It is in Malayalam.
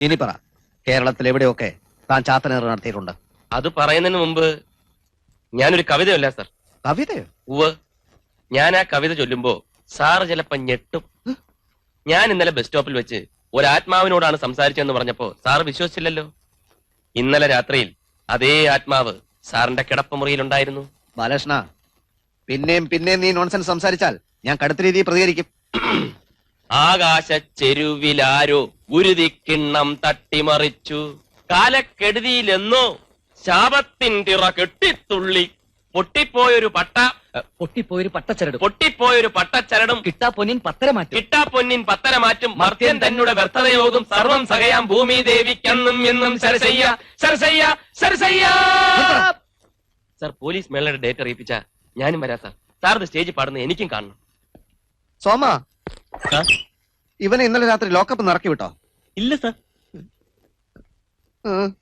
ഇനി പറ. കേരളത്തിൽ എവിടെയൊക്കെ താൻ ചാത്തനേറ് നടത്തിയിട്ടുണ്ട്? അത് പറയുന്നതിന് മുമ്പ് ഞാനൊരു കവിതയല്ല സർ. കവിതയോ? ഉവ് ഞാൻ ആ കവിത ചൊല്ലുമ്പോ സാറ് ചിലപ്പോ ഞെട്ടും. ഞാൻ ഇന്നലെ ബസ് സ്റ്റോപ്പിൽ വെച്ച് ഒരു ആത്മാവിനോടാണ് സംസാരിച്ചതെന്ന് പറഞ്ഞപ്പോ സാറ് വിശ്വസിച്ചില്ലല്ലോ. ഇന്നലെ രാത്രിയിൽ അതേ ആത്മാവ് സാറിന്റെ കിടപ്പുമുറിയിലുണ്ടായിരുന്നു. ബാലകൃഷ്ണ പിന്നെയും പിന്നെയും നീ നോൺസെൻസ് സംസാരിച്ചാൽ ഞാൻ കടുത്ത രീതിയിൽ പ്രതികരിക്കും. ആകാശ ചെരുവിലാരോ ഉരുതിക്കിണ്ണം തട്ടിമറിച്ചു. കാലക്കെടുതിയിലെന്നോ ശാപത്തിൻ തിറ കെട്ടിത്തുള്ളി. പൊട്ടിപ്പോയൊരു പട്ട പൊട്ടിപ്പോയൊരു പട്ടച്ചരടും. പൊട്ടിപ്പോയൊരു പട്ടച്ചരടും കിട്ടാ പൊന്നിൻ പത്തര മാറ്റും. കിട്ടാ പൊന്നിൻ പത്തര മാറ്റും. മർത്യൻ തന്നുടെ വ്യർത്ഥതയോഗം സർവം സഹയാം ഭൂമി ദേവിക്കെന്നും എന്നും സരസയ്യ സരസയ്യ സരസയ്യ! സർ പോലീസ് മേളയുടെ ഡേറ്റ് അറിയിപ്പിച്ച ഞാനും വരാം സാർ. സാർ ഇത് സ്റ്റേജിൽ പാടുന്ന എനിക്കും കാണണം. സോമ ഇവനെ ഇന്നലെ രാത്രി ലോക്കപ്പ് നിറക്കി വിട്ടോ? ഇല്ല സർ.